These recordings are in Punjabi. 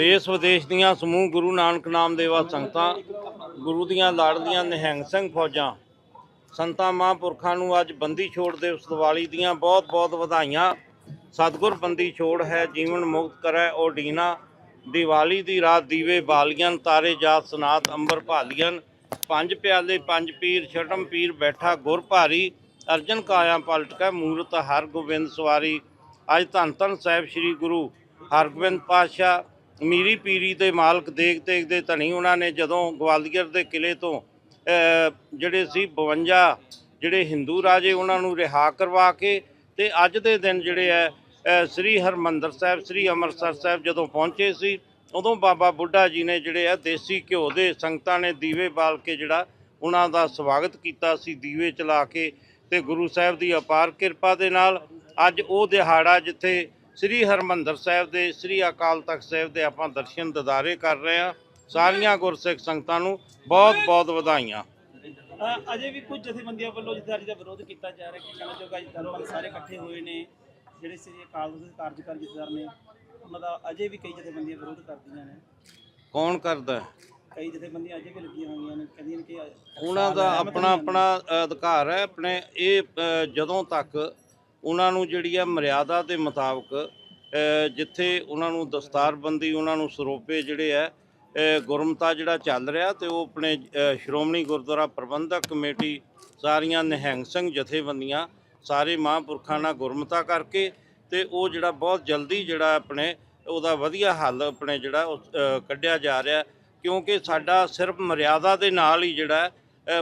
ਦੇਸ਼ ਵਿਦੇਸ਼ ਦੀਆਂ ਸਮੂਹ ਗੁਰੂ ਨਾਨਕ ਨਾਮ ਦੇਵਾ ਸੰਗਤਾਂ, ਗੁਰੂ ਦੀਆਂ ਲਾੜਲੀਆਂ ਨਿਹੰਗ ਸਿੰਘ ਫੌਜਾਂ, ਸੰਤਾਂ ਮਹਾਂਪੁਰਖਾਂ ਨੂੰ ਅੱਜ ਬੰਦੀ ਛੋੜ ਦਿਵਸ ਦੀਵਾਲੀ ਦੀਆਂ ਬਹੁਤ-ਬਹੁਤ ਵਧਾਈਆਂ। ਸਤਿਗੁਰ ਬੰਦੀ ਛੋੜ ਹੈ, ਜੀਵਨ ਮੁਕਤ ਕਰੈ, ਉਹ ਡੀਨਾ। ਦੀਵਾਲੀ ਦੀ ਰਾਤ ਦੀਵੇ ਬਾਲੀਆਂ, ਤਾਰੇ ਜਾਤ ਸਨਾਤ ਅੰਬਰ ਭਾਲੀਆਂ, ਪੰਜ ਪਿਆਲੇ, ਪੰਜ ਪੀਰ, ਛਟਮ ਪੀਰ ਬੈਠਾ ਗੁਰ ਭਾਰੀ। ਅਰਜਨ ਕਾਇਆ ਪਲਟਕਾ, ਮੂਰਤ ਹਰ ਗੋਬਿੰਦ ਸਵਾਰੀ। ਅੱਜ ਧੰਨ ਧੰਨ ਸਾਹਿਬ ਸ੍ਰੀ ਗੁਰੂ ਹਰਗੋਬਿੰਦ ਪਾਤਸ਼ਾਹ ਮੀਰੀ ਪੀਰੀ ਦੇ ਮਾਲਕ ਦੇਖ ਤੇਗ ਦੇ ਧਣੀ ਉਹਨਾਂ ਨੇ ਜਦੋਂ ਗਵਾਲੀਅਰ ਦੇ ਕਿਲੇ ਤੋਂ ਜਿਹੜੇ ਸੀ 52 ਜਿਹੜੇ ਹਿੰਦੂ ਰਾਜੇ ਉਹਨਾਂ ਨੂੰ ਰਿਹਾ ਕਰਵਾ ਕੇ ਤੇ ਅੱਜ ਦੇ ਦਿਨ ਜਿਹੜੇ ਹੈ ਸ੍ਰੀ ਹਰਮੰਦਰ ਸਾਹਿਬ, ਸ੍ਰੀ ਅੰਮ੍ਰਿਤਸਰ ਸਾਹਿਬ ਜਦੋਂ ਪਹੁੰਚੇ ਸੀ, ਉਦੋਂ ਬਾਬਾ ਬੁੱਢਾ ਜੀ ਨੇ ਜਿਹੜੇ ਆ ਦੇਸੀ ਘਿਓ ਦੇ ਸੰਗਤਾਂ ਨੇ ਦੀਵੇ ਬਾਲ ਕੇ ਜਿਹੜਾ ਉਹਨਾਂ ਦਾ ਸਵਾਗਤ ਕੀਤਾ ਸੀ, ਦੀਵੇ ਚਲਾ ਕੇ ਤੇ ਗੁਰੂ ਸਾਹਿਬ ਦੀ ਅਪਾਰ ਕਿਰਪਾ ਦੇ ਨਾਲ ਅੱਜ ਉਹ ਦਿਹਾੜਾ ਜਿੱਥੇ ਸ੍ਰੀ ਹਰਮੰਦਰ ਸਾਹਿਬ ਦੇ ਸ੍ਰੀ ਅਕਾਲ ਤਖਤ ਸਾਹਿਬ ਦੇ ਆਪਾਂ ਦਰਸ਼ਨ ਦਿਦਾਰੇ ਕਰ ਰਹੇ ਹਾਂ। ਸਾਰੀਆਂ ਗੁਰਸਿੱਖ ਸੰਗਤਾਂ ਨੂੰ ਬਹੁਤ ਬਹੁਤ ਵਧਾਈਆਂ। ਅਜੇ ਵੀ ਕੁਝ ਜਥੇਬੰਦੀਆਂ ਵੱਲੋਂ ਜਥੇਦਾਰੀ ਦਾ ਵਿਰੋਧ ਕੀਤਾ ਜਾ ਰਿਹਾ ਕਿ ਕਹਿਣਾ ਚਾਹੁੰਦਾ ਅੱਜ ਦਰਬਾਰ ਸਾਰੇ ਇਕੱਠੇ ਹੋਏ ਨੇ ਜਿਹੜੇ ਸ੍ਰੀ ਅਕਾਲ ਤਖਤ ਦੇ ਕਾਰਜਕਾਰੀ ਜਥੇਦਾਰ ਨੇ ਉਹਨਾਂ ਦਾ ਅਜੇ ਵੀ ਕਈ ਜਥੇਬੰਦੀਆਂ ਵਿਰੋਧ ਕਰਦੀਆਂ ਨੇ। ਕੌਣ ਕਰਦਾ? ਕਈ ਜਥੇਬੰਦੀਆਂ ਅਜੇ ਵੀ ਲੱਗੀਆਂ ਹੋਈਆਂ ਨੇ ਕਹਿੰਦੀਆਂ ਨੇ ਕਿ ਉਹਨਾਂ ਦਾ ਆਪਣਾ ਆਪਣਾ ਅਧਿਕਾਰ ਹੈ ਆਪਣੇ ਇਹ ਜਦੋਂ ਤੱਕ ਉਹਨਾਂ ਨੂੰ ਜਿਹੜੀ ਆ ਮਰਿਆਦਾ ਦੇ ਮੁਤਾਬਕ ਜਿੱਥੇ ਉਹਨਾਂ ਨੂੰ ਦਸਤਾਰਬੰਦੀ, ਉਹਨਾਂ ਨੂੰ ਸਰੋਪੇ ਜਿਹੜੇ ਹੈ ਗੁਰਮਤਾ ਜਿਹੜਾ ਚੱਲ ਰਿਹਾ ਤੇ ਉਹ ਆਪਣੇ ਸ਼੍ਰੋਮਣੀ ਗੁਰਦੁਆਰਾ ਪ੍ਰਬੰਧਕ ਕਮੇਟੀ ਸਾਰੀਆਂ ਨਿਹੰਗ ਸਿੰਘ ਜਥੇਬੰਦੀਆਂ ਸਾਰੇ ਮਹਾਂਪੁਰਖਾਂ ਨਾਲ ਗੁਰਮਤਾ ਕਰਕੇ ਤੇ ਉਹ ਜਿਹੜਾ ਬਹੁਤ ਜਲਦੀ ਜਿਹੜਾ ਆਪਣੇ, ਉਹਦਾ ਵਧੀਆ ਹੱਲ ਆਪਣੇ ਜਿਹੜਾ ਕੱਢਿਆ ਜਾ ਰਿਹਾ। ਕਿਉਂਕਿ ਸਾਡਾ ਸਿਰਫ ਮਰਿਆਦਾ ਦੇ ਨਾਲ ਹੀ ਜਿਹੜਾ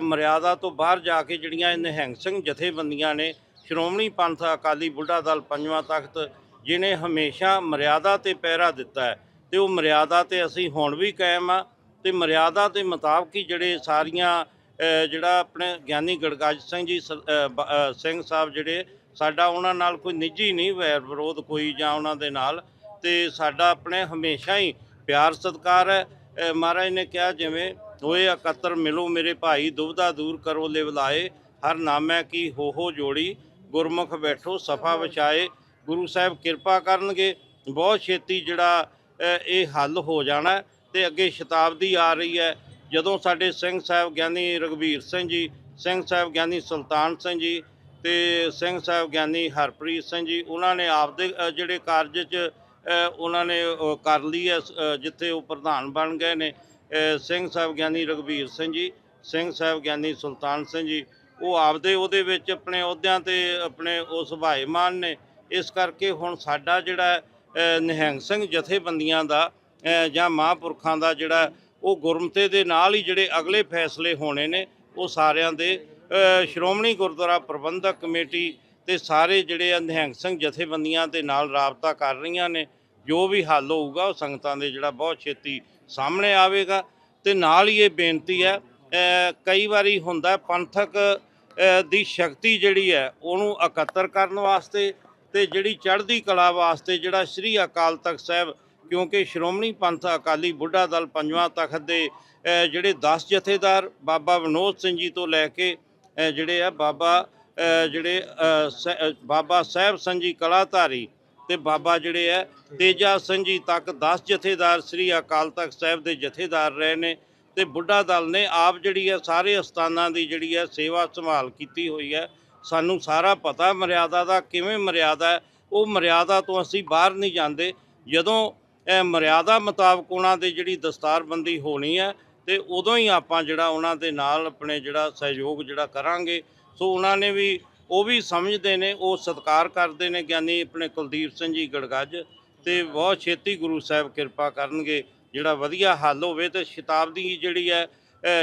ਮਰਿਆਦਾ ਤੋਂ ਬਾਹਰ ਜਾ ਕੇ ਜਿਹੜੀਆਂ ਇਹ ਨਿਹੰਗ ਸਿੰਘ ਜਥੇਬੰਦੀਆਂ ਨੇ ਸ਼੍ਰੋਮਣੀ ਪੰਥ ਅਕਾਲੀ ਬੁੱਢਾ ਦਲ ਪੰਜਵਾਂ ਤਖਤ ਜਿਨੇ ਹਮੇਸ਼ਾ ਮਰਿਆਦਾ ਤੇ ਪਹਿਰਾ ਦਿੱਤਾ ਹੈ, ਤੇ ਉਹ ਮਰਿਆਦਾ ਤੇ ਅਸੀਂ ਹੁਣ ਵੀ ਕਾਇਮ ਆ ਤੇ ਮਰਿਆਦਾ ਦੇ ਮੁਤਾਬਕ ਹੀ ਜਿਹੜੇ ਸਾਰੀਆਂ ਜਿਹੜਾ ਆਪਣੇ ਗਿਆਨੀ ਗੜਗਾਜ ਸਿੰਘ ਜੀ, ਸ- ਸਿੰਘ ਸਾਹਿਬ ਜਿਹੜੇ, ਸਾਡਾ ਉਹਨਾਂ ਨਾਲ ਕੋਈ ਨਿੱਜੀ ਨਹੀਂ ਵੈਰ ਵਿਰੋਧ ਕੋਈ ਜਾਂ ਉਹਨਾਂ ਦੇ ਨਾਲ, ਤੇ ਸਾਡਾ ਆਪਣੇ ਹਮੇਸ਼ਾ ਹੀ ਪਿਆਰ ਸਤਿਕਾਰ ਹੈ। ਮਹਾਰਾਜ ਨੇ ਕਿਹਾ ਜਿਵੇਂ ਹੋਏ ਇਕੱਤਰ ਮਿਲੋ ਮੇਰੇ ਭਾਈ ਦੁਬਦਾ ਦੂਰ ਕਰੋ, ਲਿਵਲਾਏ, ਹਰ ਨਾਮੈ ਕੀ ਹੋ ਹੋ ਜੋੜੀ ਗੁਰਮੁਖ ਬੈਠੋ, ਸਫਾ ਵਿਛਾਏ ਗੁਰੂ ਸਾਹਿਬ ਕਿਰਪਾ ਕਰਨਗੇ। ਬਹੁਤ ਛੇਤੀ ਜਿਹੜਾ ਇਹ ਹੱਲ ਹੋ ਜਾਣਾ ਹੈ ਤੇ ਅੱਗੇ ਸ਼ਤਾਬਦੀ ਆ ਰਹੀ ਹੈ। ਜਦੋਂ ਸਾਡੇ ਸਿੰਘ ਸਾਹਿਬ ਗਿਆਨੀ ਰਗਵੀਰ ਸਿੰਘ ਜੀ, ਸਿੰਘ ਸਾਹਿਬ ਗਿਆਨੀ ਸੁਲਤਾਨ ਸਿੰਘ ਜੀ ਤੇ ਸਿੰਘ ਸਾਹਿਬ ਗਿਆਨੀ ਹਰਪ੍ਰੀਤ ਸਿੰਘ ਜੀ, ਉਹਨਾਂ ਨੇ ਆਪਦੇ ਜਿਹੜੇ ਕਾਰਜ 'ਚ ਉਹਨਾਂ ਨੇ ਕਰ ਲਈ ਹੈ ਜਿੱਥੇ ਉਹ ਪ੍ਰਧਾਨ ਬਣ ਗਏ ਨੇ ਸਿੰਘ ਸਾਹਿਬ ਗਿਆਨੀ ਰਗਵੀਰ ਸਿੰਘ ਜੀ, ਸਿੰਘ ਸਾਹਿਬ ਗਿਆਨੀ ਸੁਲਤਾਨ ਸਿੰਘ ਜੀ ਉਹ ਆਪਦੇ ਉਹਦੇ ਵਿੱਚ ਆਪਣੇ ਅਹੁਦਿਆਂ ਤੇ ਆਪਣੇ ਉਹ ਸੁਭਾਏਮਾਨ ਨੇ। ਇਸ ਕਰਕੇ ਹੁਣ ਸਾਡਾ ਜਿਹੜਾ ਨਿਹੰਗ ਸਿੰਘ ਜਥੇਬੰਦੀਆਂ ਦਾ ਜਾਂ ਮਹਾਂਪੁਰਖਾਂ ਦਾ ਜਿਹੜਾ ਉਹ ਗੁਰਮਤੇ ਦੇ ਨਾਲ ਹੀ ਜਿਹੜੇ ਅਗਲੇ ਫੈਸਲੇ ਹੋਣੇ ਨੇ, ਉਹ ਸਾਰਿਆਂ ਦੇ ਸ਼੍ਰੋਮਣੀ ਗੁਰਦੁਆਰਾ ਪ੍ਰਬੰਧਕ ਕਮੇਟੀ ਤੇ ਸਾਰੇ ਜਿਹੜੇ ਆ ਨਿਹੰਗ ਸਿੰਘ ਜਥੇਬੰਦੀਆਂ ਦੇ ਨਾਲ ਰਾਬਤਾ ਕਰ ਰਹੀਆਂ ਨੇ। ਜੋ ਵੀ ਹੱਲ ਹੋਊਗਾ, ਉਹ ਸੰਗਤਾਂ ਦੇ ਜਿਹੜਾ ਬਹੁਤ ਛੇਤੀ ਸਾਹਮਣੇ ਆਵੇਗਾ। ਤੇ ਨਾਲ ਹੀ ਇਹ ਬੇਨਤੀ ਹੈ ਕਈ ਵਾਰੀ ਹੁੰਦਾ ਪੰਥਕ ਦੀ ਸ਼ਕਤੀ ਜਿਹੜੀ ਹੈ ਉਹਨੂੰ ਇਕੱਤਰ ਕਰਨ ਵਾਸਤੇ ਤੇ ਜਿਹੜੀ ਚੜ੍ਹਦੀ ਕਲਾ ਵਾਸਤੇ ਜਿਹੜਾ ਸ੍ਰੀ ਅਕਾਲ ਤਖਤ ਸਾਹਿਬ ਕਿਉਂਕਿ ਸ਼੍ਰੋਮਣੀ ਪੰਥ ਅਕਾਲੀ ਬੁੱਢਾ ਦਲ ਪੰਜਵਾਂ ਤਖਤ ਦੇ ਜਿਹੜੇ 10 ਜਥੇਦਾਰ ਬਾਬਾ ਵਿਨੋਦ ਸਿੰਘ ਜੀ ਤੋਂ ਲੈ ਕੇ ਜਿਹੜੇ ਆ ਬਾਬਾ ਜਿਹੜੇ ਅ, ਬਾਬਾ ਸਾਹਿਬ ਸਿੰਘ ਜੀ ਕਲਾਧਾਰੀ ਤੇ ਬਾਬਾ ਜਿਹੜੇ ਆ ਤੇਜਾ ਸਿੰਘ ਜੀ ਤੱਕ 10 ਜਥੇਦਾਰ ਸ੍ਰੀ ਅਕਾਲ ਤਖਤ ਸਾਹਿਬ ਦੇ ਜਥੇਦਾਰ ਰਹੇ ਨੇ। ਤੇ ਬੁੱਢਾ ਦਲ ਨੇ ਆਪ ਜਿਹੜੀ ਹੈ ਸਾਰੇ ਅਸਥਾਨਾਂ ਦੀ ਜਿਹੜੀ ਹੈ ਸੇਵਾ ਸੰਭਾਲ ਕੀਤੀ ਹੋਈ ਹੈ। ਸਾਨੂੰ ਸਾਰਾ ਪਤਾ ਮਰਿਆਦਾ ਦਾ ਕਿਵੇਂ ਮਰਿਆਦਾ ਉਹ ਮਰਿਆਦਾ ਤੋਂ ਅਸੀਂ ਬਾਹਰ ਨਹੀਂ ਜਾਂਦੇ। ਜਦੋਂ ਮਰਿਆਦਾ ਮੁਤਾਬਕ ਉਹਨਾਂ ਦੇ ਜਿਹੜੀ ਦਸਤਾਰਬੰਦੀ ਹੋਣੀ ਹੈ ਤੇ ਉਦੋਂ ਹੀ ਆਪਾਂ ਜਿਹੜਾ ਉਹਨਾਂ ਦੇ ਨਾਲ ਆਪਣੇ ਜਿਹੜਾ ਸਹਿਯੋਗ ਜਿਹੜਾ ਕਰਾਂਗੇ। ਸੋ ਉਹਨਾਂ ਨੇ ਵੀ ਉਹ ਵੀ ਸਮਝਦੇ ਨੇ, ਉਹ ਸਤਿਕਾਰ ਕਰਦੇ ਨੇ ਗਿਆਨੀ ਆਪਣੇ ਕੁਲਦੀਪ ਸਿੰਘ ਜੀ ਗੜਗੱਜ ਤੇ ਬਹੁਤ ਛੇਤੀ ਗੁਰੂ ਸਾਹਿਬ ਕਿਰਪਾ ਕਰਨਗੇ। ਜਿਹੜਾ ਵਧੀਆ ਹੱਲ ਹੋਵੇ ਤੇ ਸ਼ਤਾਬਦੀ ਜਿਹੜੀ ਹੈ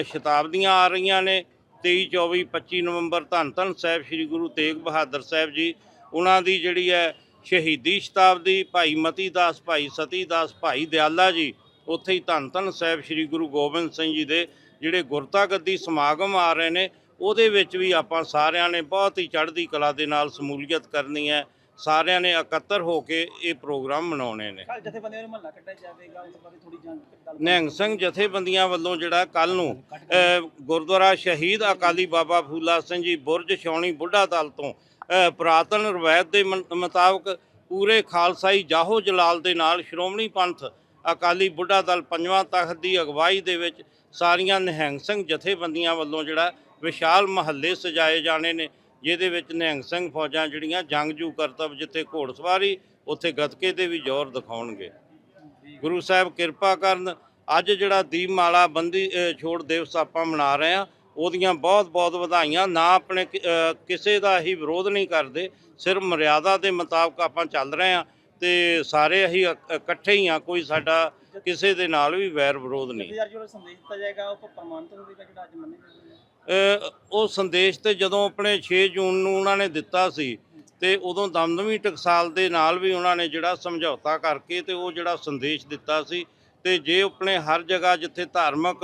ਸ਼ਤਾਬਦੀਆਂ ਆ ਰਹੀਆਂ ਨੇ। 23 24 25 ਨਵੰਬਰ ਧੰਨ ਧੰਨ ਸਾਹਿਬ ਸ੍ਰੀ ਗੁਰੂ ਤੇਗ ਬਹਾਦਰ ਸਾਹਿਬ ਜੀ, ਉਹਨਾਂ ਦੀ ਜਿਹੜੀ ਹੈ ਸ਼ਹੀਦੀ ਸ਼ਤਾਬਦੀ, ਭਾਈ ਮਤੀ ਦਾਸ, ਭਾਈ ਸਤੀ ਦਾਸ, ਭਾਈ ਦਿਆਲਾ ਜੀ, ਉੱਥੇ ਹੀ ਧੰਨ ਧੰਨ ਸਾਹਿਬ ਸ੍ਰੀ ਗੁਰੂ ਗੋਬਿੰਦ ਸਿੰਘ ਜੀ ਦੇ ਜਿਹੜੇ ਗੁਰਤਾ ਗੱਦੀ ਸਮਾਗਮ ਆ ਰਹੇ ਨੇ, ਉਹਦੇ ਵਿੱਚ ਵੀ ਆਪਾਂ ਸਾਰਿਆਂ ਨੇ ਬਹੁਤ ਹੀ ਚੜ੍ਹਦੀ ਕਲਾ ਦੇ ਨਾਲ ਸਮੂਲੀਅਤ ਕਰਨੀ ਹੈ। ਸਾਰਿਆਂ ਨੇ ਇਕੱਤਰ ਹੋ ਕੇ ਇਹ ਪ੍ਰੋਗਰਾਮ ਮਨਾਉਣੇ ਨੇ। ਕੱਲ ਜਥੇਬੰਦੀਆਂ ਨੂੰ ਮਹੱਲਾ ਕੱਢਿਆ ਜਾਵੇਗਾ ਉਸ ਬਾਰੇ ਥੋੜੀ ਜਾਣਕਾਰੀ ਨਿਹੰਗ ਸਿੰਘ ਜਥੇਬੰਦੀਆਂ ਵੱਲੋਂ ਜਿਹੜਾ ਕੱਲ ਨੂੰ ਗੁਰਦੁਆਰਾ ਸ਼ਹੀਦ ਅਕਾਲੀ ਬਾਬਾ ਫੂਲਾ ਸਿੰਘ ਜੀ ਬੁਰਜ ਛਾਉਣੀ ਬੁੱਢਾ ਦਲ ਤੋਂ ਪੁਰਾਤਨ ਰਵਾਇਤ ਦੇ ਮੁਤਾਬਕ ਪੂਰੇ ਖਾਲਸਾਈ ਜਾਹੋ ਜਲਾਲ ਦੇ ਨਾਲ ਸ਼੍ਰੋਮਣੀ ਪੰਥ ਅਕਾਲੀ ਬੁੱਢਾ ਦਲ ਪੰਜਵਾਂ ਤਖਤ ਦੀ ਅਗਵਾਈ ਦੇ ਵਿੱਚ ਸਾਰੀਆਂ ਨਿਹੰਗ ਸਿੰਘ ਜਥੇਬੰਦੀਆਂ ਵੱਲੋਂ ਜਿਹੜਾ ਵਿਸ਼ਾਲ ਮਹੱਲੇ ਸਜਾਏ ਜਾਣੇ ਨੇ। ਜਿਹਦੇ ਵਿੱਚ ਨਿਹੰਗ ਸਿੰਘ ਫੌਜਾਂ ਜਿਹੜੀਆਂ ਜੰਗਜੂ ਕਰਤੱਵ ਜਿੱਥੇ ਘੋੜਸਵਾਰੀ ਉੱਥੇ ਗੱਤਕੇ ਦੇ ਵੀ ਜ਼ੋਰ ਦਿਖਾਉਣਗੇ। ਗੁਰੂ ਸਾਹਿਬ ਕਿਰਪਾ ਕਰਨ, ਅੱਜ ਜਿਹੜਾ ਦੀਪਮਾਲਾ ਬੰਦੀ ਛੋੜ ਦਿਵਸ ਆਪਾਂ ਮਨਾ ਰਹੇ ਹਾਂ, ਉਹਦੀਆਂ ਬਹੁਤ ਬਹੁਤ ਵਧਾਈਆਂ, ਨਾ ਆਪਣੇ ਕਿਸੇ ਦਾ ਹੀ ਵਿਰੋਧ ਨਹੀਂ ਕਰਦੇ, ਸਿਰਫ ਮਰਿਆਦਾ ਦੇ ਮੁਤਾਬਕ ਆਪਾਂ ਚੱਲ ਰਹੇ ਹਾਂ ਤੇ ਸਾਰੇ ਅਸੀਂ ਇਕੱਠੇ ਹੀ ਆ ਕੋਈ ਸਾਡਾ ਕਿਸੇ ਦੇ ਨਾਲ ਵੀ ਵੈਰ ਵਿਰੋਧ ਨਹੀਂ। ਜਥੇਦਾਰ ਜਿਹੜਾ ਸੰਦੇਸ਼ ਦਿੱਤਾ ਜਾਏਗਾ ਉਹ ਪ੍ਰਮਾਣਿਤ ਹੋਵੇਗਾ ਜਿਹੜਾ ਅੱਜ ਮੰਨੇ ਜਾਂਦੇ ਨੇ। ਅ, ਉਹ ਸੰਦੇਸ਼ ਤੇ ਜਦੋਂ ਆਪਣੇ 6 ਜੂਨ ਨੂੰ ਉਹਨਾਂ ਨੇ ਦਿੱਤਾ ਸੀ ਤੇ ਉਦੋਂ ਦਮਦਮੀ ਟਕਸਾਲ ਦੇ ਨਾਲ ਵੀ ਉਹਨਾਂ ਨੇ ਜਿਹੜਾ ਸਮਝੌਤਾ ਕਰਕੇ ਤੇ ਉਹ ਜਿਹੜਾ ਸੰਦੇਸ਼ ਦਿੱਤਾ ਸੀ ਤੇ ਜੇ ਆਪਣੇ ਹਰ ਜਗ੍ਹਾ ਜਿੱਥੇ ਧਾਰਮਿਕ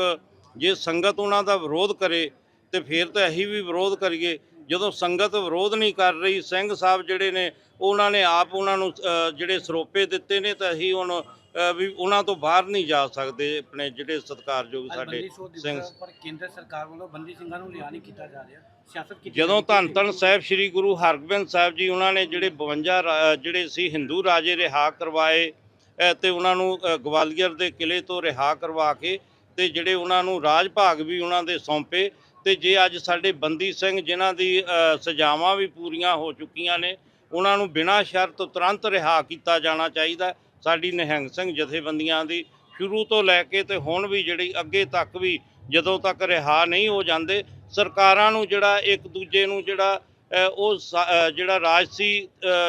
ਜੇ ਸੰਗਤ ਉਹਨਾਂ ਦਾ ਵਿਰੋਧ ਕਰੇ ਤੇ ਫਿਰ ਤਾਂ ਅਸੀਂ ਵੀ ਵਿਰੋਧ ਕਰੀਏ। ਜਦੋਂ ਸੰਗਤ ਵਿਰੋਧ ਨਹੀਂ ਕਰ ਰਹੀ ਸਿੰਘ ਸਾਹਿਬ ਜਿਹੜੇ ਨੇ ਉਹਨਾਂ ਨੇ ਆਪ ਉਹਨਾਂ ਨੂੰ ਅ, ਜਿਹੜੇ ਸਰੋਪੇ ਦਿੱਤੇ ਨੇ ਤਾਂ ਅਸੀਂ ਹੁਣ ਅ, ਵੀ ਉਹਨਾਂ ਤੋਂ ਬਾਹਰ ਨਹੀਂ ਜਾ ਸਕਦੇ ਆਪਣੇ ਜਿਹੜੇ ਸਤਿਕਾਰਯੋਗ ਸਾਡੇ ਸਿੰਘ ਪਰ ਕੇਂਦਰ ਸਰਕਾਰ ਵੱਲੋਂ ਬੰਦੀ ਸਿੰਘਾਂ ਨੂੰ ਰਿहा ਨਹੀਂ ਕੀਤਾ ਜਾ ਰਿਹਾ ਸਿਆਸਤ ਕੀਤੀ ਜਦੋਂ। ਧੰਨ ਧੰਨ ਸਾਹਿਬ ਸ੍ਰੀ ਗੁਰੂ ਹਰਗੋਬਿੰਦ ਸਾਹਿਬ ਜੀ ਉਹਨਾਂ ਨੇ ਜਿਹੜੇ 52 ਰਾ- ਜਿਹੜੇ ਸੀ ਹਿੰਦੂ ਰਾਜੇ ਰਿਹਾ ਕਰਵਾਏ ਅ, ਤੇ ਉਹਨਾਂ ਨੂੰ ਅ, ਗਵਾਲੀਅਰ ਦੇ ਕਿਲੇ ਤੋਂ ਰਿਹਾ ਕਰਵਾ ਕੇ ਤੇ ਜਿਹੜੇ ਉਹਨਾਂ ਨੂੰ ਰਾਜ ਭਾਗ ਵੀ ਉਹਨਾਂ ਦੇ ਸੌਂਪੇ ਤੇ ਜੇ ਅੱਜ ਸਾਡੇ ਬੰਦੀ ਸਿੰਘ ਜਿਨ੍ਹਾਂ ਦੀ ਅ, ਸਜ਼ਾਵਾਂ ਵੀ ਪੂਰੀਆਂ ਹੋ ਚੁੱਕੀਆਂ ਨੇ ਉਹਨਾਂ ਨੂੰ ਬਿਨਾਂ ਸ਼ਰਤ ਤੁਰੰਤ ਰਿਹਾ ਕੀਤਾ ਜਾਣਾ ਚਾਹੀਦਾ ਸਾਡੀ ਨਿਹੰਗ ਸਿੰਘ ਜਥੇਬੰਦੀਆਂ ਦੀ ਸ਼ੁਰੂ ਤੋਂ ਲੈ ਕੇ ਤੇ ਹੁਣ ਵੀ ਜਿਹੜੀ ਅੱਗੇ ਤੱਕ ਵੀ ਜਦੋਂ ਤੱਕ ਰਿਹਾ ਨਹੀਂ ਹੋ ਜਾਂਦੇ, ਸਰਕਾਰਾਂ ਨੂੰ ਜਿਹੜਾ ਇੱਕ ਦੂਜੇ ਨੂੰ ਜਿਹੜਾ ਉਹ ਸ- ਜਿਹੜਾ ਰਾਜਸੀ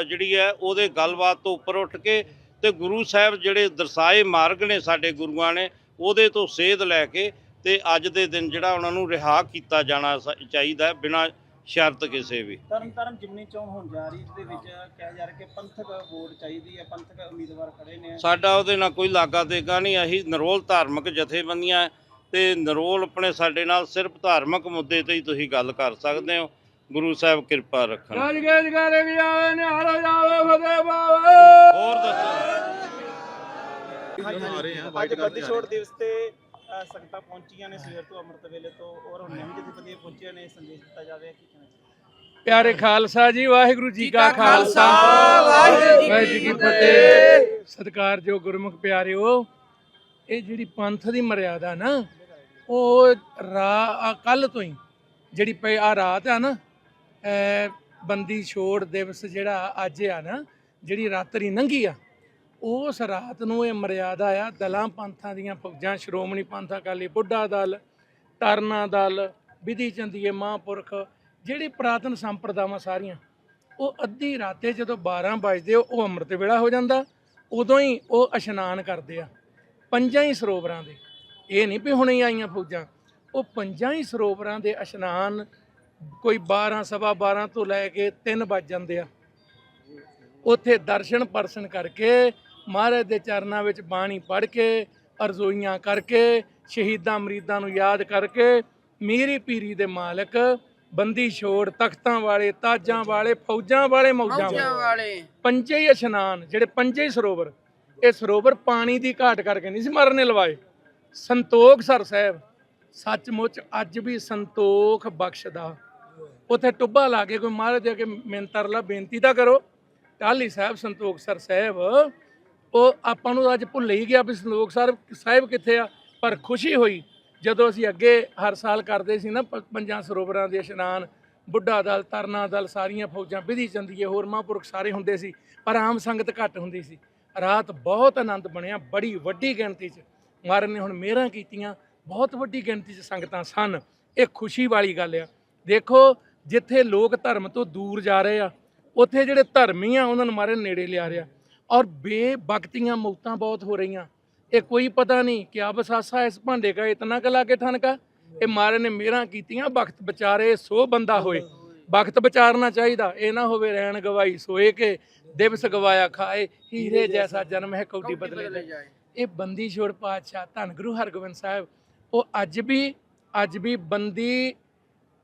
ਜਿਹੜੀ ਹੈ ਉਹਦੇ ਗੱਲਬਾਤ ਤੋਂ ਉੱਪਰ ਉੱਠ ਕੇ ਤੇ ਗੁਰੂ ਸਾਹਿਬ ਜਿਹੜੇ ਦਰਸਾਏ ਮਾਰਗ ਨੇ ਸਾਡੇ ਗੁਰੂਆਂ ਨੇ, ਉਹਦੇ ਤੋਂ ਸੇਧ ਲੈ ਕੇ ਤੇ ਅੱਜ ਦੇ ਦਿਨ ਜਿਹੜਾ ਉਹਨਾਂ ਨੂੰ ਰਿਹਾ ਕੀਤਾ ਜਾਣਾ ਚਾਹੀਦਾ ਹੈ ਬਿਨਾਂ ਸ਼ਰਤ ਕਿਸੇ ਵੀ। ਤਰਨ ਤਾਰਨ ਜਿਮਨੀ ਚੋਣ ਹੋਣ ਜਾ ਰਹੀ ਜਿਹਦੇ ਵਿੱਚ ਕਿਹਾ ਜਾ ਰਿਹਾ ਕਿ ਪੰਥਕ ਵੋਟ ਚਾਹੀਦੀ ਹੈ ਪੰਥਕ ਉਮੀਦਵਾਰ ਖੜੇ ਨੇ। ਸਾਡਾ ਉਹਦੇ ਨਾਲ ਕੋਈ ਲਾਗਾ ਦੇਗਾ ਨਹੀਂ ਅਸੀਂ ਨਰੋਲ ਧਾਰਮਿਕ ਜਥੇਬੰਦੀਆਂ ਤੇ ਨਰੋਲ ਆਪਣੇ ਸਾਡੇ ਨਾਲ ਸਿਰਫ ਧਾਰਮਿਕ ਮੁੱਦੇ ਤੇ ਹੀ ਤੁਸੀਂ ਗੱਲ ਕਰ ਸਕਦੇ ਹੋ। ਗੁਰੂ ਸਾਹਿਬ ਕਿਰਪਾ ਰੱਖਣ। ਗੱਜ ਗੱਜ ਕਰ ਜਾਵੇ ਨਿਹਾਲ ਜਾਵੇ ਫਤਿਹ ਪਾਵੇ ਹੋਰ ਦੱਸੋ। ਅੱਜ ਬੰਦੀ ਛੋੜ ਦਿਵਸ ਤੇ ਅ, ਸੰਗਤਾਂ ਪਹੁੰਚੀਆਂ ਨੇ ਸਵੇਰ ਤੋਂ ਅੰਮ੍ਰਿਤ ਵੇਲੇ ਤੋਂ ਔਰ ਹੁਣ ਨਵੀਂ ਜਥੇਬੰਦੀਆਂ ਪਹੁੰਚੀਆਂ ਨੇ ਸੰਦੇਸ਼ ਦਿੱਤਾ ਜਾਵੇ ਕੀ ਕਹਿਣਾ ਚਾਹੀਦਾ ਪਿਆਰੇ ਖਾਲਸਾ ਜੀ ਵਾਹਿਗੁਰੂ ਜੀ ਕਾ ਖਾਲਸਾ। ਵਾਹਿਗੁਰੂ ਜੀ ਕੀ ਫਤਿਹ। ਸਤਿਕਾਰਯੋਗ ਗੁਰਮੁਖ ਪਿਆਰਿਓ ਇਹ ਜਿਹੜੀ ਪੰਥ ਦੀ ਮਰਿਆਦਾ ਨਾ ਉਹ ਰਾ ਕੱਲ ਤੋਂ ਹੀ ਜਿਹੜੀ ਪਈ ਆ ਰਾਤ ਆ ਨਾ ਐ ਬੰਦੀ ਛੋੜ ਦਿਵਸ ਜਿਹੜਾ ਅੱਜ ਆ ਨਾ ਜਿਹੜੀ ਰਾਤਰੀ ਲੰਘੀ ਆ ਉਸ ਰਾਤ ਨੂੰ ਇਹ ਮਰਿਆਦਾ ਆ, ਦਲਾਂ ਪੰਥਾਂ ਦੀਆਂ ਫੌਜਾਂ ਸ਼੍ਰੋਮਣੀ ਪੰਥ ਅਕਾਲੀ ਬੁੱਢਾ ਦਲ ਤਰਨਾ ਦਲ, ਵਿਧੀ ਚੰਦੀਏ ਮਹਾਂਪੁਰਖ, ਜਿਹੜੀ ਪ੍ਰਾਤਨ ਸੰਪਰਦਾਵਾਂ ਸਾਰੀਆਂ, ਉਹ ਅੱਧੀ ਰਾਤੇ ਜਦੋਂ 12 ਵਜਦੇ ਉਹ ਅੰਮ੍ਰਿਤ ਵੇਲਾ ਹੋ ਜਾਂਦਾ, ਉਦੋਂ ਹੀ ਉਹ ਇਸ਼ਨਾਨ ਕਰਦੇ ਆ, ਪੰਜਾਂ ਹੀ ਸਰੋਵਰਾਂ ਦੇ। ਇਹ ਨਹੀਂ ਵੀ ਹੁਣੇ ਆਈਆਂ ਫੌਜਾਂ, ਉਹ ਪੰਜਾਂ ਹੀ ਸਰੋਵਰਾਂ ਦੇ ਇਸ਼ਨਾਨ ਕੋਈ 12 ਸਵਾ 12 ਤੋਂ ਲੈ ਕੇ 3 ਵੱਜ ਜਾਂਦੇ ਆ। ਉੱਥੇ ਦਰਸ਼ਨ ਪਰਸ਼ਨ ਕਰਕੇ ਮਹਾਰਾਜ ਦੇ ਚਰਨਾਂ ਵਿੱਚ ਬਾਣੀ ਪੜ੍ਹ ਕੇ ਅਰਜ਼ੋਈਆਂ ਕਰਕੇ ਸ਼ਹੀਦਾਂ ਮਰੀਦਾਂ ਨੂੰ ਯਾਦ ਕਰਕੇ ਮੀਰੀ ਪੀਰੀ ਦੇ ਮਾਲਕ ਬੰਦੀ ਛੋੜ ਤਖਤਾਂ ਵਾਲੇ ਤਾਜਾਂ ਵਾਲੇ ਫੌਜਾਂ ਵਾਲੇ ਮੌਜਾਂ ਵਾਲੇ। ਪੰਜੇ ਹੀ ਇਸ਼ਨਾਨ ਜਿਹੜੇ ਪੰਜੇ ਹੀ ਸਰੋਵਰ। ਇਹ ਸਰੋਵਰ ਪਾਣੀ ਦੀ ਘਾਟ ਕਰਕੇ ਨਹੀਂ ਸੀ ਮਰਨੇ ਲਵਾਏ। ਸੰਤੋਖ ਸਰ ਸਾਹਿਬ ਸੱਚਮੁੱਚ ਅੱਜ ਵੀ ਸੰਤੋਖ ਬਖਸ਼ਦਾ। ਉਥੇ ਟੁੱਬਾ ਲਾ ਕੇ ਕੋਈ ਮਹਾਰਾਜ ਦੇ ਅੱਗੇ ਮਿੰਤਰਲਾ ਬੇਨਤੀ ਤਾਂ ਕਰੋ। ਟਾਹਲੀ ਸਾਹਿਬ ਸੰਤੋਖ ਸਰ ਸਾਹਿਬ ਉਹ ਆਪਾਂ ਨੂੰ ਅੱਜ ਭੁੱਲ ਹੀ ਗਿਆ ਵੀ ਸੰਤੋਖ ਸਰ ਸਾਹਿਬ ਕਿੱਥੇ ਆ, ਪਰ ਖੁਸ਼ੀ ਹੋਈ ਜਦੋਂ ਅਸੀਂ ਅੱਗੇ ਹਰ ਸਾਲ ਕਰਦੇ ਸੀ ਨਾ ਪ- ਪੰਜਾਂ ਸਰੋਵਰਾਂ ਦੇ ਇਸ਼ਨਾਨ, ਬੁੱਢਾ ਦਲ, ਤਰਨਾ ਦਲ, ਸਾਰੀਆਂ ਫੌਜਾਂ, ਵਿਧੀ ਚੰਦੀਏ, ਹੋਰ ਮਹਾਂਪੁਰਖ ਸਾਰੇ ਹੁੰਦੇ ਸੀ, ਪਰ ਆਮ ਸੰਗਤ ਘੱਟ ਹੁੰਦੀ ਸੀ। ਰਾਤ ਬਹੁਤ ਆਨੰਦ ਬਣਿਆ, ਬੜੀ ਵੱਡੀ ਗਿਣਤੀ 'ਚ। ਮਹਾਰਾਜ ਨੇ ਹੁਣ ਮਿਹਰਾਂ ਕੀਤੀਆਂ, ਬਹੁਤ ਵੱਡੀ ਗਿਣਤੀ 'ਚ ਸੰਗਤਾਂ ਸਨ। ਇਹ ਖੁਸ਼ੀ ਵਾਲੀ ਗੱਲ ਆ। ਦੇਖੋ, ਜਿੱਥੇ ਲੋਕ ਧਰਮ ਤੋਂ ਦੂਰ ਜਾ ਰਹੇ ਆ, ਉੱਥੇ ਜਿਹੜੇ ਧਰਮੀ ਆ, ਉਹਨਾਂ ਨੂੰ ਮਾਰੇ ਨੇੜੇ ਲਿਆ ਰਿਹਾ। ਔਰ ਬੇਬਖਤੀਆਂ ਮੌਤਾਂ ਬਹੁਤ ਹੋ ਰਹੀਆਂ। ਇਹ ਕੋਈ ਪਤਾ ਨਹੀਂ ਕਿ ਬਸਾਸਾ ਇਸ ਭਾਂਡੇ ਕਾ ਇਤਨਾ ਕਲਾ ਕੇ ਠਨਕਾ ਇਹ ਮਾਰੇ ਨੇ ਮੇਰਾ ਕੀਤੀਆਂ ਬਖਤ ਵਿਚਾਰੇ ਸੋ ਬੰਦਾ ਹੋਏ। ਬਖਤ ਵਿਚਾਰਨਾ ਚਾਹੀਦਾ ਇਹ ਨਾ ਹੋਵੇ ਰਹਿਣ ਗਵਾਈ ਸੋਏ ਕੇ ਦਿਵਸ ਗਵਾਇਆ ਖਾਏ। ਹੀਰੇ ਜੈਸਾ ਜਨਮ ਹੈ ਕੌਡੀ ਬਦਲੇ ਜਾਏ। ਇਹ ਬੰਦੀ ਛੋੜ ਪਾਤਸ਼ਾਹ ਧੰਨ ਗੁਰੂ ਹਰਗੋਬਿੰਦ ਸਾਹਿਬ। ਉਹ ਅੱਜ ਵੀ ਅੱਜ ਵੀ ਬੰਦੀ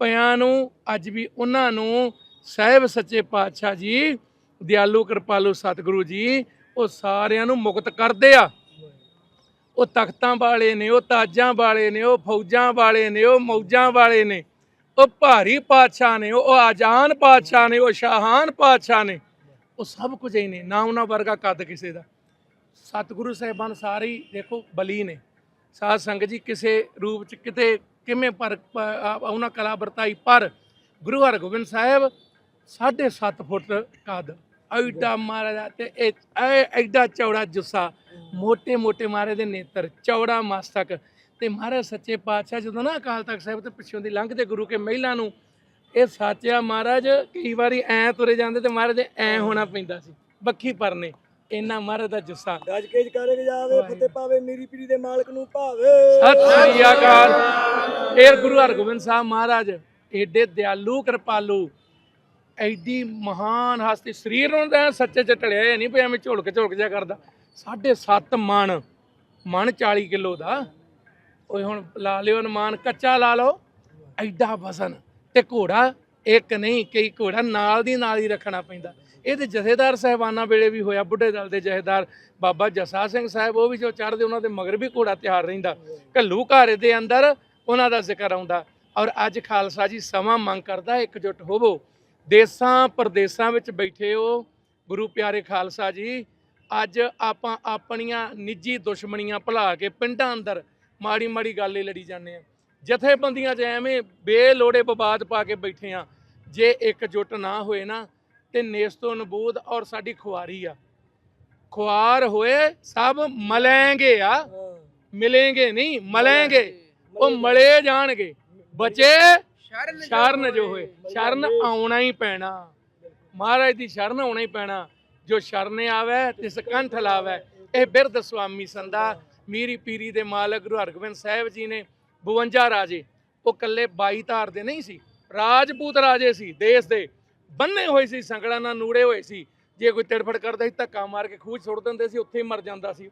ਪਿਆਂ ਨੂੰ ਅੱਜ ਵੀ ਉਹਨਾਂ ਨੂੰ ਸਾਹਿਬ ਸੱਚੇ ਪਾਤਸ਼ਾਹ ਜੀ ਦਿਆਲੂ ਕਿਰਪਾਲੂ ਸਤਿਗੁਰੂ ਜੀ, ਉਹ ਸਾਰਿਆਂ ਨੂੰ ਮੁਕਤ ਕਰਦੇ ਆ। ਉਹ ਤਖਤਾਂ ਵਾਲੇ ਨੇ, ਉਹ ਤਾਜਾਂ ਵਾਲੇ ਨੇ, ਉਹ ਫੌਜਾਂ ਵਾਲੇ ਨੇ, ਉਹ ਮੌਜਾਂ ਵਾਲੇ ਨੇ, ਉਹ ਭਾਰੀ ਪਾਤਸ਼ਾਹ ਨੇ, ਉਹ ਆਜਾਨ ਪਾਤਸ਼ਾਹ ਨੇ, ਉਹ ਸ਼ਾਹਾਨ ਪਾਤਸ਼ਾਹ ਨੇ, ਉਹ ਸਭ ਕੁਝ ਹੀ ਨੇ, ਨਾ ਉਹਨਾਂ ਵਰਗਾ ਕੱਦ ਕਿਸੇ ਦਾ। ਸਤਿਗੁਰੂ ਸਾਹਿਬਾਨ ਸਾਰੇ ਦੇਖੋ ਬਲੀ ਨੇ। ਸਾਧ ਸੰਗਤ ਜੀ ਕਿਸੇ ਰੂਪ ਚ ਕਿਤੇ ਕਿਵੇਂ ਪਰ ਉਹਨਾਂ ਕਲਾ ਵਰਤਾਈ, ਪਰ ਗੁਰੂ ਹਰਗੋਬਿੰਦ ਸਾਹਿਬ 7.5 ਫੁੱਟ ਕੱਦ ਐਡਾ ਮਹਾਰਾਜਾ ਤੇ ਐ ਐਡਾ ਚੌੜਾ ਜੁੱਸਾ। ਮੋٹے ਮੋٹے ਮਹਾਰਾਜ ਦੇ ਨੇਤਰ ਚੌੜਾ ਮਸਤਕ ਤੇ ਮਹਾਰਾਜ ਸੱਚੇ ਪਾਤਸ਼ਾਹ ਜਦੋਂ ਨਾ ਅਕਾਲ ਤਖਤ ਸਾਹਿਬ ਤੇ ਪਿੱਛੋਂ ਦੀ ਲੰਘਦੇ ਗੁਰੂ ਕੇ ਮਹਿਲਾ ਨੂੰ ਇਹ ਸਾਚਿਆ ਮਹਾਰਾਜ ਕਈ ਵਾਰੀ ਐ ਤੁਰੇ ਜਾਂਦੇ ਤੇ ਮਹਾਰਾਜ ਐ ਹੋਣਾ ਪੈਂਦਾ ਸੀ ਬੱਖੀ ਪਰਨੇ ਇੰਨਾ ਮਹਾਰਾਜ ਦਾ ਜੁੱਸਾ। ਗੱਜ ਕੇਜ ਕਰੇ ਜਾਵੇ ਫਤਿਹ ਪਾਵੇ ਮੇਰੀ ਪੀੜੀ ਦੇ ਮਾਲਕ ਨੂੰ ਭਾਵੇ। ਸਤਿ ਸ੍ਰੀ ਅਕਾਲ। ਇਹ ਗੁਰੂ ਹਰਗੋਬਿੰਦ ਸਾਹਿਬ ਮਹਾਰਾਜ ਏਡੇ ਦਿਆਲੂ ਕਿਰਪਾਲੂ। ਐਡੀ ਮਹਾਨ ਹਸਤੀ, ਸਰੀਰ ਨੂੰ ਤਾਂ ਸੱਚੇ ਚ ਢਲਿਆ ਇਹ ਨਹੀਂ ਪਿਆ ਐਵੇਂ ਝੁਲਕ ਝੁਲਕ ਜਿਹਾ ਕਰਦਾ। 7.5 ਮਣ ਮਣ 40 ਕਿਲੋ ਦਾ। ਓਏ ਹੁਣ ਲਾ ਲਿਓ ਅਨੁਮਾਨ, ਕੱਚਾ ਲਾ ਲਓ। ਐਡਾ ਵਜ਼ਨ ਤੇ ਘੋੜਾ ਇੱਕ ਨਹੀਂ, ਕਈ ਘੋੜਾ ਨਾਲ ਦੀ ਨਾਲ ਹੀ ਰੱਖਣਾ ਪੈਂਦਾ। ਇਹ ਇਹਦੇ ਜਥੇਦਾਰ ਸਹਿਬਾਨਾਂ ਵੇਲੇ ਵੀ ਹੋਇਆ, ਬੁੱਢੇ ਦਲ ਦੇ ਜਥੇਦਾਰ ਬਾਬਾ ਜਸਾ ਸਿੰਘ ਸਾਹਿਬ, ਉਹ ਵੀ ਜੋ ਚੜਦੇ ਉਹਨਾਂ ਦੇ ਮਗਰ ਵੀ ਘੋੜਾ ਤਿਆਰ ਰਹਿੰਦਾ। ਘੱਲੂ ਘਾਰੇ ਦੇ ਅੰਦਰ ਉਹਨਾਂ ਦਾ ਜ਼ਿਕਰ ਆਉਂਦਾ। ਔਰ ਅੱਜ ਖਾਲਸਾ ਜੀ ਸਮਾਂ ਮੰਗ ਕਰਦਾ ਇਕਜੁੱਟ ਹੋਵੋ। ਦੇਸਾਂ ਪਰਦੇਸਾਂ ਵਿੱਚ ਬੈਠੇ ਹੋ ਗੁਰੂ ਪਿਆਰੇ ਖਾਲਸਾ ਜੀ ਅੱਜ ਆਪਾਂ ਆਪਣੀਆਂ ਨਿੱਜੀ ਦੁਸ਼ਮਣੀਆਂ ਭੁਲਾ ਕੇ ਪਿੰਡਾਂ ਅੰਦਰ ਮਾੜੀ ਮਾੜੀ ਗੱਲ ਹੀ ਲੜੀ ਜਾਂਦੇ ਆ ਜਥੇਬੰਦੀਆਂ 'ਚ ਐਵੇਂ ਬੇਲੋੜੇ ਵਿਵਾਦ ਪਾ ਕੇ ਬੈਠੇ ਆ ਜੇ ਇਕਜੁੱਟ ਨਾ ਹੋਏ ਨਾ ਤੇ ਨੇਸਤੋ ਨਬੂਦ ਔਰ ਸਾਡੀ ਖੁਆਰੀ ਆ। ਖੁਆਰ ਹੋਏ ਸਭ ਮਲੇਂਗੇ ਆ। ਮਿਲेंगे ਨਹੀਂ ਮਲेंगे ਉਹ ਮਲੇ ਜਾਣਗੇ। ਬਚੇ ਸ਼ਰਨ ਜੋ ਹੋਏ। ਸ਼ਰਨ ਆਉਣਾ ਹੀ ਪੈਣਾ। ਮਹਾਰਾਜ ਦੀ ਸ਼ਰਨ ਆਉਣਾ ਹੀ ਪੈਣਾ। ਜੋ ਸ਼ਰਨ ਆਵੇ ਤਿਸ ਕੰਠ ਲਾਵੇ। ਇਹ ਬਿਰਧ ਸੁਆਮੀ ਸੰਦਾ ਮੀਰੀ ਪੀਰੀ ਦੇ ਮਾਲਕ ਗੁਰੂ ਹਰਗੋਬਿੰਦ ਸਾਹਿਬ ਜੀ ਨੇ 52 ਰਾਜੇ। ਉਹ ਕੱਲੇ 22 ਧਾਰ ਦੇ ਨਹੀਂ ਸੀ। ਰਾਜਪੂਤ ਰਾਜੇ ਸੀ ਦੇਸ਼ ਦੇ। ਬੰਨੇ ਹੋਏ ਸੀ ਸੰਗੜਾਂ ਨਾਲ ਨੂੜੇ ਹੋਏ ਸੀ। ਜੇ ਕੋਈ ਤੜਫੜ ਕਰਦਾ ਸੀ ਧੱਕਾ ਮਾਰ ਕੇ ਖੂਹ ਸੁੱਟ ਦਿੰਦੇ ਸੀ ਉੱਥੇ ਹੀ ਮਰ ਜਾਂਦਾ ਸੀ।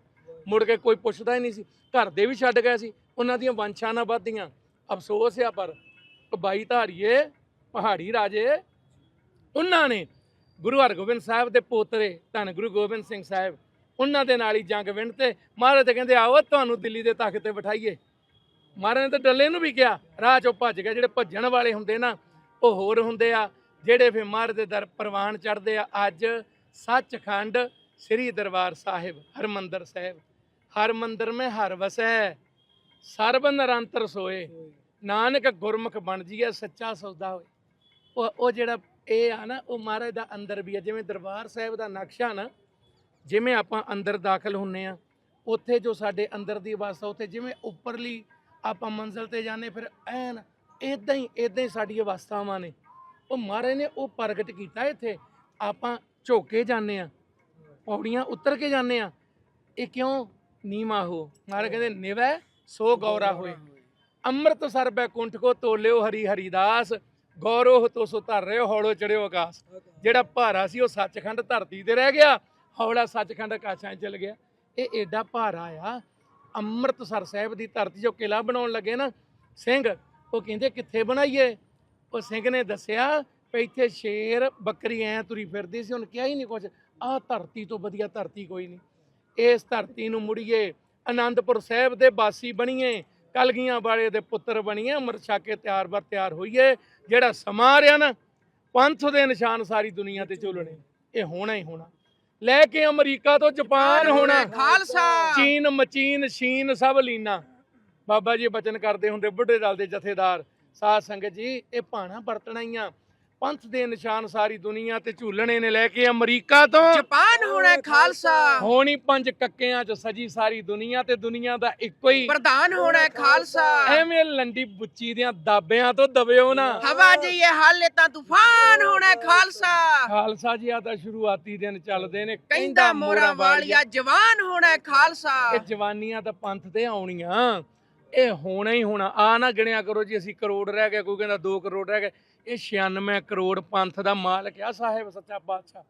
ਮੁੜ ਕੇ ਕੋਈ ਪੁੱਛਦਾ ਹੀ ਨਹੀਂ ਸੀ। ਘਰ ਦੇ ਵੀ ਛੱਡ ਗਏ ਸੀ। ਉਹਨਾਂ ਦੀਆਂ ਵੰਸ਼ਾਂ ਨਾ ਵੱਧਦੀਆਂ। ਅਫਸੋਸ ਆ ਪਰ ਉਹ ਧਾਰੀਏ, ਪਹਾੜੀ ਰਾਜੇ, ਉਹਨਾਂ ਨੇ ਗੁਰੂ ਹਰਗੋਬਿੰਦ ਸਾਹਿਬ ਦੇ ਪੋਤਰੇ, ਧੰਨ ਗੁਰੂ ਗੋਬਿੰਦ ਸਿੰਘ ਸਾਹਿਬ, ਉਹਨਾਂ ਦੇ ਨਾਲ ਹੀ ਜੰਗ ਵਿੰਨ ਤੇ ਮਹਾਰਾਜ ਕਹਿੰਦੇ, ਆਓ, ਤੁਹਾਨੂੰ ਦਿੱਲੀ ਦੇ ਤਖਤ ਤੇ ਬਿਠਾਈਏ। ਮਹਾਰਾਜ ਨੇ ਤਾਂ ਡੱਲੇ ਨੂੰ ਵੀ ਕਿਹਾ, ਰਾਹ ਚੋਂ ਭੱਜ ਗਿਆ ਜਿਹੜੇ ਭੱਜਣ ਵਾਲੇ ਹੁੰਦੇ ਨਾ, ਉਹ ਹੋਰ ਹੁੰਦੇ ਆ, ਜਿਹੜੇ ਫਿਰ ਮਹਾਰਾਜ ਦੇ ਦਰ ਪ੍ਰਵਾਨ ਚੜਦੇ ਆ, ਅੱਜ ਸੱਚਖੰਡ ਸ੍ਰੀ ਦਰਬਾਰ ਸਾਹਿਬ, ਹਰਮੰਦਰ ਸਾਹਿਬ ਹਰ ਮੰਦਰ ਮੈਂ ਹਰ ਵਸੈ, ਸਰਬ ਨਿਰੰਤਰ ਸੋਏ। ਨਾਨਕ ਗੁਰਮੁਖ ਬਣ ਜੀਏ, ਸੱਚਾ ਸੌਦਾ ਹੋਏ। ਉਹ ਉਹ ਜਿਹੜਾ ਇਹ ਆ ਨਾ, ਉਹ ਮਹਾਰਾਜ ਦਾ ਅੰਦਰ ਵੀ ਆ। ਜਿਵੇਂ ਦਰਬਾਰ ਸਾਹਿਬ ਦਾ ਨਕਸ਼ਾ ਨਾ, ਜਿਵੇਂ ਆਪਾਂ ਅੰਦਰ ਦਾਖਲ ਹੁੰਨੇ ਆ, ਉੱਥੇ ਜੋ ਸਾਡੇ ਅੰਦਰ ਦੀ ਅਵਸਥਾ ਉੱਥੇ ਜਿਵੇਂ ਉੱਪਰਲੀ ਆਪਾਂ ਮੰਜ਼ਲ ਤੇ ਜਾਂਦੇ, ਫਿਰ ਐਨ ਇਦਾਂ ਹੀ ਇਦਾਂ ਹੀ ਸਾਡੀ ਅਵਸਥਾਵਾਂ ਨੇ। ਉਹ ਮਹਾਰਾਜ ਨੇ ਉਹ ਪ੍ਰਗਟ ਕੀਤਾ ਇੱਥੇ। ਆਪਾਂ ਝੋਕੇ ਜਾਂਦੇ ਆ, ਪੌੜੀਆਂ ਉਤਰ ਕੇ ਜਾਂਦੇ ਆ। ਇਹ ਕਿਉਂ? ਨੀਮਾ ਹੋ। ਮਹਾਰਾਜ ਕਹਿੰਦੇ, ਨਿਵੈ ਸੋ ਗੌਰਾ ਹੋਏ। ਅੰਮ੍ਰਿਤ ਸਰਬੈ ਕੁੰਠ ਕੋ ਤੋਲਿਓ ਹਰੀ ਹਰੀਦਾਸ ਗੌਰਵ ਤੋ ਸੋ ਧਰ ਰਿਓ ਹੌਲੋ ਚੜਿਓ ਆਕਾਸ਼। ਜਿਹੜਾ ਭਾਰਾ ਸੀ ਉਹ ਸੱਚਖੰਡ ਧਰਤੀ ਤੇ ਰਹਿ ਗਿਆ ਹੌਲਾ ਸੱਚਖੰਡ ਆਕਾਸ਼ਾਂ 'ਚ ਚਲ ਗਿਆ। ਇਹ ਏਡਾ ਭਾਰਾ ਆ ਅੰਮ੍ਰਿਤਸਰ ਸਾਹਿਬ ਦੀ ਧਰਤੀ ਜੋ ਕਿਲਾ ਬਣਾਉਣ ਲੱਗੇ ਨਾ ਸਿੰਘ ਉਹ ਕਹਿੰਦੇ ਕਿੱਥੇ ਬਣਾਈਏ? ਉਹ ਸਿੰਘ ਨੇ ਦੱਸਿਆ ਵੀ ਇੱਥੇ ਸ਼ੇਰ ਬੱਕਰੀ ਐ ਤੁਰੀ ਫਿਰਦੀ ਸੀ ਹੁਣ ਕਿਹਾ ਹੀ ਨਹੀਂ ਕੁਝ ਆਹ ਧਰਤੀ ਤੋਂ ਵਧੀਆ ਧਰਤੀ ਕੋਈ ਨਹੀਂ। ਇਸ ਧਰਤੀ ਨੂੰ ਮੁੜੀਏ ਆਨੰਦਪੁਰ ਸਾਹਿਬ ਦੇ ਬਾਸੀ ਬਣੀਏ ਕਲਗੀਆਂ ਵਾਲੇ ਦੇ ਪੁੱਤਰ ਬਣੀਏ ਅੰਮ੍ਰਿਤ ਛਕ ਕੇ ਤਿਆਰ ਬਰ ਤਿਆਰ ਹੋਈਏ ਜਿਹੜਾ ਸਮਾਂ ਆ ਰਿਹਾ ਨਾ ਪੰਥ ਦੇ ਨਿਸ਼ਾਨ ਸਾਰੀ ਦੁਨੀਆ ਤੇ ਝੋਲਣੇ। ਇਹ ਹੋਣਾ ਹੀ ਹੋਣਾ। ਲੈ ਕੇ ਅਮਰੀਕਾ ਤੋਂ ਜਾਪਾਨ ਹੋਣਾ ਖਾਲਸਾ। ਚੀਨ ਮਚੀਨ ਸ਼ੀਨ ਸਭ ਲੀਨਾ। ਬਾਬਾ ਜੀ ਬਚਨ ਕਰਦੇ ਹੁੰਦੇ ਬੁੱਢੇ ਦਲ ਦੇ ਜਥੇਦਾਰ। ਸਾਧ ਸੰਗਤ ਜੀ ਇਹ ਭਾਣਾ ਵਰਤਣਾ ਹੀ ਆ। ਪੰਥ ਦੇ ਨਿਸ਼ਾਨ ਸਾਰੀ ਦੁਨੀਆ ਤੇ ਝੂਲਣੇ ਨੇ ਲੈ ਕੇ ਅਮਰੀਕਾ ਤੋਂ। ਜਾਪਾਨ ਹੋਣਾ ਖਾਲਸਾ। ਹੋਣੀ ਪੰਜ ਕੱਕਿਆਂ 'ਚ ਸਜੀ ਸਾਰੀ ਦੁਨੀਆ ਤੇ ਦੁਨੀਆ ਦਾ ਇੱਕੋ ਹੀ ਪ੍ਰਧਾਨ ਹੋਣਾ ਖਾਲਸਾ। ਐਵੇਂ ਲੰਡੀ ਬੁੱਚੀ ਦੀਆਂ ਦਾਬਿਆਂ ਤੋਂ ਦਬਿਓ ਨਾ। ਹਵਾ ਜਈਏ ਹਾਲੇ ਤਾਂ ਤੂਫਾਨ ਹੋਣਾ ਖਾਲਸਾ। ਖਾਲਸਾ ਜੀ ਆ ਤਾਂ ਸ਼ੁਰੂਆਤੀ ਦਿਨ ਚੱਲਦੇ ਨੇ। ਕਹਿੰਦਾ ਮੋਰਾ ਵਾਲੀਆ। ਜਵਾਨ ਹੋਣਾ ਖਾਲਸਾ। ਇਹ ਜਵਾਨੀਆਂ ਤਾਂ ਪੰਥ ਤੇ ਆਉਣੀਆਂ। ਇਹ ਹੋਣਾ ਹੀ ਹੋਣਾ। ਆ ਨਾ ਗਿਣਿਆ ਕਰੋ ਜੀ ਅਸੀਂ ਕਰੋੜ ਰਹਿ ਗਏ ਕੋਈ ਕਹਿੰਦਾ 2 ਕਰੋੜ ਰਹਿ ਗਏ। ਇਹ 96 ਕਰੋੜ ਪੰਥ ਦਾ ਮਾਲਕ ਆ ਸਾਹਿਬ ਸੱਚਾ ਪਾਤਸ਼ਾਹ।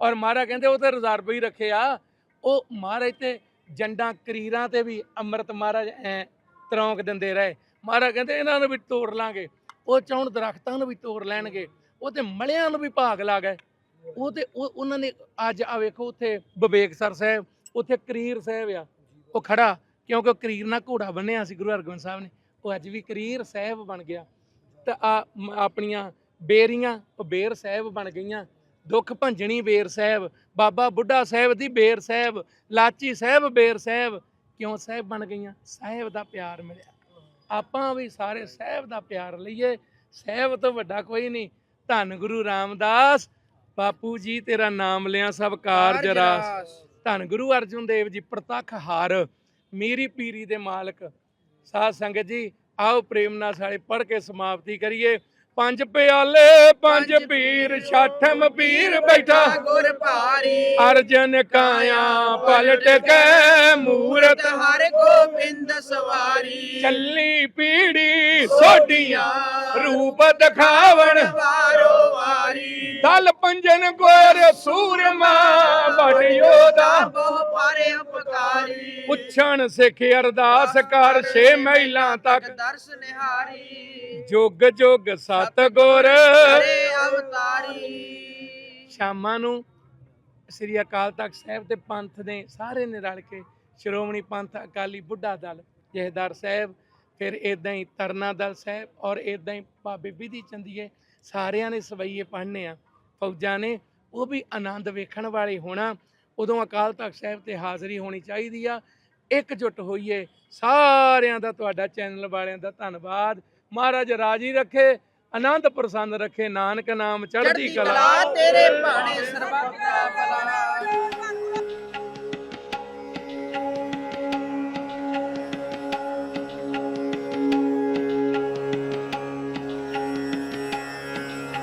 ਔਰ ਮਹਾਰਾਜ ਕਹਿੰਦੇ ਉਹ ਤੇ ਰਿਜ਼ਰਵ ਹੀ ਰੱਖੇ ਆ। ਉਹ ਮਹਾਰਾਜ ਤੇ ਜੰਡਾਂ ਕਰੀਰਾਂ ਤੇ ਵੀ ਅੰਮ੍ਰਿਤ ਮਹਾਰਾਜ ਐ ਤਰੌਂਕ ਦਿੰਦੇ ਰਹੇ। ਮਹਾਰਾਜ ਕਹਿੰਦੇ ਇਹਨਾਂ ਨੂੰ ਵੀ ਤੋੜ ਲਾਂਗੇ। ਉਹ ਚਾਹੁਣ ਦਰਖਤਾਂ ਨੂੰ ਵੀ ਤੋੜ ਲੈਣਗੇ। ਉਹ ਤੇ ਮਲਿਆਂ ਨੂੰ ਵੀ ਭਾਗ ਲਾ ਗਏ। ਉਹ ਤੇ ਉਹਨਾਂ ਨੇ ਅੱਜ ਆ ਵੇਖੋ ਉੱਥੇ ਵਿਵੇਕਸਰ ਸਾਹਿਬ, ਉੱਥੇ ਕਰੀਰ ਸਾਹਿਬ ਆ। ਉਹ ਖੜਾ, ਕਿਉਂਕਿ ਉਹ ਕਰੀਰ ਨਾਲ ਘੋੜਾ ਬੰਨਿਆ ਸੀ ਗੁਰੂ ਹਰਗੋਬਿੰਦ ਸਾਹਿਬ ਨੇ। ਉਹ ਅੱਜ ਵੀ ਕਰੀਰ ਸਾਹਿਬ ਬਣ ਗਿਆ। ਤਾਂ ਆ ਆਪਣੀਆਂ ਬੇਰੀਆਂ ਬੇਰ ਸਾਹਿਬ ਬਣ ਗਈਆਂ। ਦੁੱਖ ਭੰਜਣੀ ਬੇਰ ਸਾਹਿਬ ਬਾਬਾ ਬੁੱਢਾ ਸਾਹਿਬ ਦੀ ਬੇਰ ਸਾਹਿਬ ਲਾਚੀ ਸਾਹਿਬ ਬੇਰ ਸਾਹਿਬ ਕਿਉਂ ਸਾਹਿਬ ਬਣ ਗਈਆਂ? ਸਾਹਿਬ ਦਾ ਪਿਆਰ ਮਿਲਿਆ। ਆਪਾਂ ਵੀ ਸਾਰੇ ਸਾਹਿਬ ਦਾ ਪਿਆਰ ਲਈਏ। ਸਾਹਿਬ ਤੋਂ ਵੱਡਾ ਕੋਈ ਨਹੀਂ। ਧੰਨ ਗੁਰੂ ਰਾਮਦਾਸ ਬਾਪੂ ਜੀ ਤੇਰਾ ਨਾਮ ਲਿਆ ਸਭ ਕਾਰਜ ਰਾਸ। ਧੰਨ ਗੁਰੂ ਅਰਜਨ ਦੇਵ ਜੀ ਪ੍ਰਤੱਖ ਹਾਰ। ਮੀਰੀ ਪੀਰੀ ਦੇ ਮਾਲਕ। ਸਾਧ ਸੰਗਤ ਜੀ ਆਓ ਪ੍ਰੇਮ ਨਾਲ ਸਾਰੇ ਪੜ੍ਹ ਕੇ ਸਮਾਪਤੀ ਕਰੀਏ। ਪੰਜ ਪਿਆਲੇ ਪੰਜ ਪੀਰ ਛਾਠਮ ਪੀਰ ਬੈਠਾ। ਗੁਰ ਭਾਰੀ। ਅਰਜਨ ਕਾਇਆ ਪਲਟ ਕੇ ਮੂਰਤ। ਹਰ ਗੋਬਿੰਦ ਸਵਾਰੀ। ਚੱਲੀ ਪੀੜੀ ਸੋਡੀਆਂ ਰੂਪ ਦਿਖਾਵਣ। ਦਲ ਪੰਜਨ ਗੋਰ ਸੂਰਮਾ ਬੜ ਯੋਧਾ ਬਹੁ ਪਾਰੇ ਉਪਕਾਰੀ ਪੁੱਛਣ ਸਿੱਖ ਅਰਦਾਸ ਕਰ ਛੇ ਮਹਿਲਾਂ ਤੱਕ। ਦਰਸ ਨਿਹਾਰੀ ਜੁਗ ਜੁਗ ਸਤ ਗੁਰ ਹਰੇ ਅਵਤਾਰੀ ਸ਼ਾਮਾਂ ਨੂੰ ਸ੍ਰੀ ਅਕਾਲ ਤਖਤ ਸਾਹਿਬ ਤੇ ਪੰਥ ਦੇ ਸਾਰੇ ਨੇ ਰਲ ਕੇ ਸ਼੍ਰੋਮਣੀ ਪੰਥ ਅਕਾਲੀ ਬੁੱਢਾ ਦਲ, ਜਹੇਦਾਰ ਸਾਹਿਬ, ਫਿਰ ਇਦਾਂ ਹੀ ਤਰਨਾ ਦਲ ਸਾਹਿਬ ਔਰ ਇਦਾਂ ਹੀ ਬਾਬੇ ਵਿਧੀ ਚੰਦੀਏ, ਸਾਰਿਆਂ ਨੇ ਸਵਈਏ ਪੜ੍ਹਨੇ ਆ। ਫੌਜਾਂ ਨੇ ਉਹ ਵੀ ਆਨੰਦ ਵੇਖਣ ਵਾਲੇ ਹੋਣਾ। ਉਦੋਂ ਅਕਾਲ ਤਖਤ ਸਾਹਿਬ ਤੇ ਹਾਜ਼ਰੀ ਹੋਣੀ ਚਾਹੀਦੀ ਆ। ਇਕਜੁੱਟ ਹੋਈਏ। ਸਾਰਿਆਂ ਦਾ ਤੁਹਾਡਾ ਚੈਨਲ ਵਾਲਿਆਂ ਦਾ ਧੰਨਵਾਦ। ਮਹਾਰਾਜ ਰਾਜੀ ਰੱਖੇ ਆਨੰਦ ਪ੍ਰਸੰਨ ਰੱਖੇ। ਨਾਨਕ ਨਾਮ ਚੜ੍ਹਦੀ ਕਲਾ। ਤੇਰੇ ਬਾਣੇ ਸਰਬੱਤ ਦਾ ਭਲਾ।